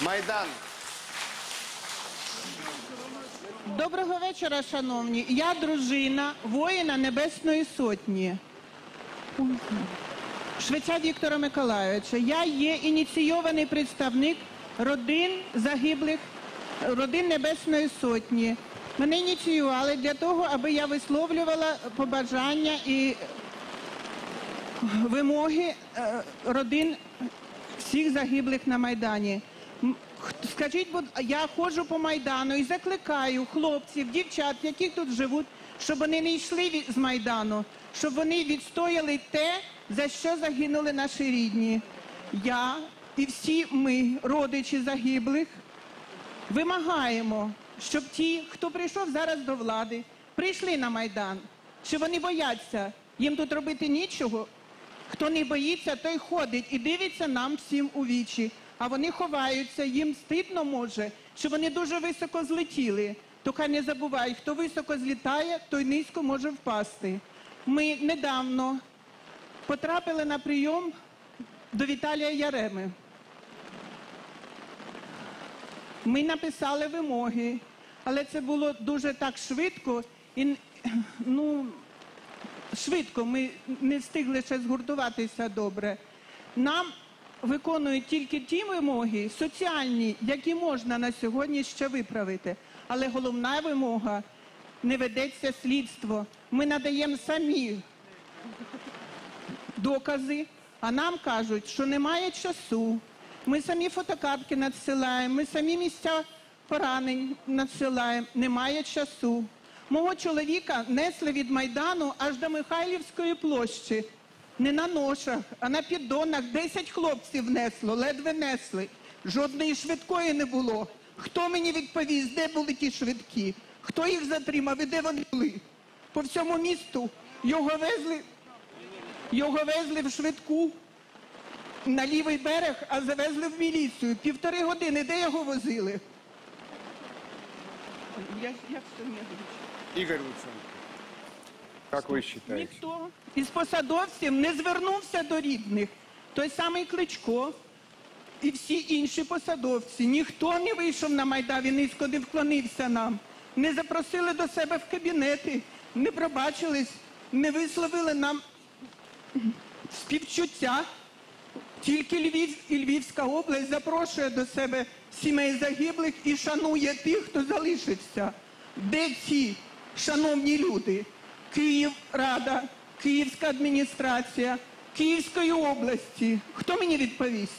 Майдан. Доброго вечора, шановні. Я дружина воїна Небесної Сотні. Швеця Віктора Миколайовича. Я є ініційований представник родин загиблих, родин Небесної Сотні. Мене ініціювали для того, аби я висловлювала побажання і вимоги е, родин всіх загиблих на Майдані. Скажіть, будь я ходжу по Майдану і закликаю хлопців, дівчат, які тут живуть, щоб вони не йшли від- з Майдану, щоб вони відстояли те, за що загинули наші рідні. Я і всі ми, родичі загиблих, вимагаємо, щоб ті, хто прийшов зараз до влади, прийшли на Майдан. Чи вони бояться? Їм тут робити нічого. Хто не боїться, той ходить і дивиться нам всім у вічі. А вони ховаються, їм стидно може, що вони дуже високо злетіли. То хай не забувають, хто високо злітає, той низько може впасти. Ми недавно потрапили на прийом до Віталія Яреми. Ми написали вимоги, але це було дуже так швидко і ну, швидко. Ми не встигли ще згуртуватися добре. Нам виконують тільки ті вимоги соціальні, які можна на сьогодні ще виправити. Але головна вимога не ведеться слідство. Ми надаємо самі докази, а нам кажуть, що немає часу. Ми самі фотокартки надсилаємо, ми самі місця поранень надсилаємо, немає часу. Мого чоловіка несли від Майдану аж до Михайлівської площі. Не на ношах, а на піддонах. Десять хлопців несло, ледве несли. Жодної швидкої не було. Хто мені відповість, де були ті швидкі? Хто їх затримав і де вони були? По всьому місту його везли його везли в швидку на лівий берег, а завезли в міліцію. Півтори години. Де його возили? Я, як це не Игорь Луценко. Как вы считаете? Ніхто із посадовців не звернувся до рідних. Той самий Кличко і всі інші посадовці. Ніхто не вийшов на Майдан і низько не вклонився нам. Не запросили до себе в кабінети, не пробачились, не висловили нам співчуття. Тільки Львів і Львівська область запрошує до себе сімей загиблих і шанує тих, хто залишився. Де ці шановні люди? Київ, Рада, Київська адміністрація, Київської області. Хто мені відповість?